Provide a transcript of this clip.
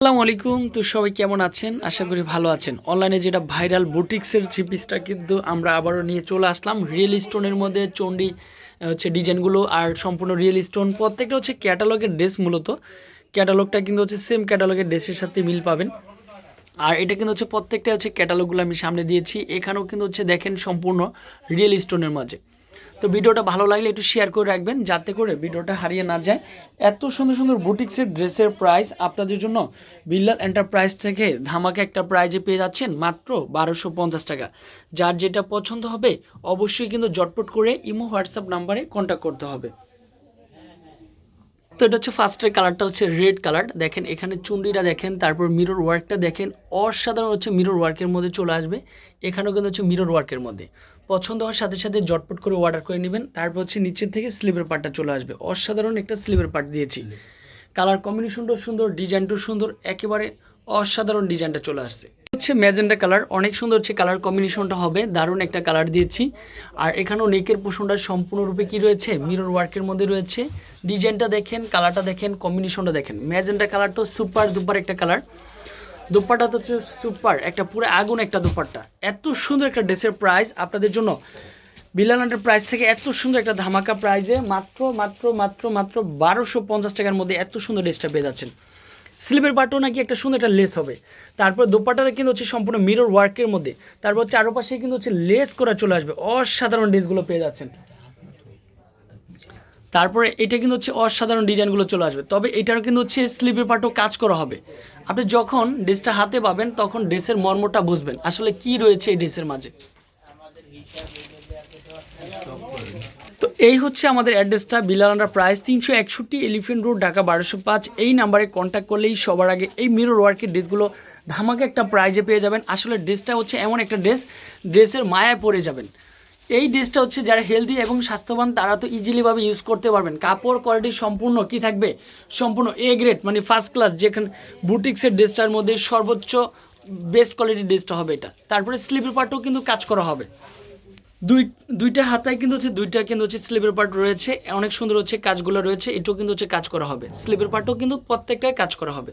আসসালামু আলাইকুম। তো সবাই কেমন আছেন? আশা করি ভালো আছেন। অনলাইনে যেটা ভাইরাল বুটিক্সের থ্রি পিসটা কিন্তু আমরা আবারও নিয়ে চলে আসলাম। রিয়েল স্টোনের মধ্যে চণ্ডী হচ্ছে ডিজাইনগুলো আর সম্পূর্ণ রিয়েল স্টোন প্রত্যেকটা হচ্ছে ক্যাটালগের ড্রেস মূলত। ক্যাটালগটা কিন্তু হচ্ছে সেম ক্যাটালগের ড্রেসের সাথে মিল পাবেন। আর এটা কিন্তু হচ্ছে প্রত্যেকটা হচ্ছে ক্যাটালগুলো আমি সামনে দিয়েছি। এখানেও কিন্তু হচ্ছে দেখেন সম্পূর্ণ রিয়েল স্টোনের মাঝে। তো ভিডিওটা ভালো লাগলে একটু শেয়ার করে রাখবেন, যাতে করে ভিডিওটা হারিয়ে না যায়। এত সুন্দর সুন্দর বুটিক্সের ড্রেসের প্রাইস আপনাদের জন্য বিল্লাল এন্টারপ্রাইজ থেকে ধামাকে একটা প্রাইজে পেয়ে যাচ্ছেন মাত্র বারোশো পঞ্চাশ টাকা। যার যেটা পছন্দ হবে, অবশ্যই কিন্তু জটপট করে ইমো, হোয়াটসঅ্যাপ নাম্বারে কন্ট্যাক্ট করতে হবে। তো এটা হচ্ছে ফার্স্টের কালারটা হচ্ছে রেড কালার দেখেন, এখানে চুন্ডিটা দেখেন, তারপর মিরর ওয়ার্কটা দেখেন। অসাধারণ হচ্ছে মিরর ওয়ার্কের মধ্যে চলে আসবে। এখানেও কিন্তু হচ্ছে মিরর ওয়ার্কের মধ্যে। পছন্দ হওয়ার সাথে সাথে জটপট করে অর্ডার করে নেবেন। তারপর হচ্ছে নিচের থেকে স্লিভের পার্টটা চলে আসবে। অসাধারণ একটা স্লিভের পার্ট দিয়েছি। কালার কম্বিনেশনটাও সুন্দর ডিজাইনটাও সুন্দর একেবারে অসাধারণ ডিজাইনটা চলে আসছে। হচ্ছে ম্যাজেন্ডা কালার অনেক সুন্দর হচ্ছে কালার কম্বিনেশনটা হবে। দারুণ একটা কালার দিয়েছি। আর এখানেও নেকের পোষণটা সম্পূর্ণরূপে কি রয়েছে? মিরর ওয়ার্কের মধ্যে রয়েছে। ডিজাইনটা দেখেন কালারটা দেখেন কম্বিনেশনটা দেখেন। ম্যাজেন্ডা কালারটাও সুপার দুপার একটা কালার দুপাট্টা তো সুপার, একটা পুরো আগুন একটা দুপাট্টা। এত সুন্দর একটা ড্রেসের প্রাইস আপনাদের জন্য। বিলানাটের প্রাইস থেকে এত সুন্দর একটা ধামাকা প্রাইজে মাত্র মাত্র মাত্র মাত্র বারোশো পঞ্চাশ টাকার মধ্যে এত সুন্দর ড্রেসটা পেয়ে যাচ্ছেন। স্লিপের পাটও নাকি একটা সুন্দর একটা লেস হবে। তারপর দোপাটাটা কিন্তু হচ্ছে সম্পূর্ণ মিরর ওয়ার্কের মধ্যে। তারপর চারপাশে কিন্তু হচ্ছে লেস করা চলে আসবে। অসাধারণ ড্রেসগুলো পেয়ে যাচ্ছেন। তারপরে এটা কিন্তু হচ্ছে অসাধারণ ডিজাইনগুলো চলে আসবে। তবে এটার কিন্তু হচ্ছে স্লিপের পার্টও কাজ করা হবে। আপনি যখন ড্রেসটা হাতে পাবেন, তখন ড্রেসের মর্মটা বুঝবেন। আসলে কি রয়েছে এই ড্রেসের মাঝে? তো এই হচ্ছে আমাদের অ্যাড্রেসটা বিলালান্ডার প্রাইস তিনশো একষট্টি, এলিফেন্ট রোড, ঢাকা বারোশো পাঁচ। এই নাম্বারে কন্ট্যাক্ট করলেই সবার আগে এই মিরর ওয়ার্কের ড্রেসগুলো ধামাকে একটা প্রাইজে পেয়ে যাবেন। আসলে ড্রেসটা হচ্ছে এমন একটা ড্রেস ড্রেসের মায়ায় পড়ে যাবেন। এই ড্রেসটা হচ্ছে যারা হেলদি এবং স্বাস্থ্যবান, তারা তো ইজিলিভাবে ইউজ করতে পারবেন। কাপড় কোয়ালিটি সম্পূর্ণ কি থাকবে? সম্পূর্ণ এ গ্রেড মানে ফার্স্ট ক্লাস যেখানে বুটিক্সের ড্রেসটার মধ্যে সর্বোচ্চ বেস্ট কোয়ালিটির ড্রেসটা হবে এটা। তারপরে স্লিপের পার্টও কিন্তু কাজ করা হবে। দুই, দুইটা হাতায় কিন্তু হচ্ছে, দুইটা কিন্তু হচ্ছে স্লিপের পার্ট রয়েছে। অনেক সুন্দর হচ্ছে কাজগুলো রয়েছে, এটাও কিন্তু হচ্ছে কাজ করা হবে। স্লিপের পার্টও কিন্তু প্রত্যেকটায় কাজ করা হবে।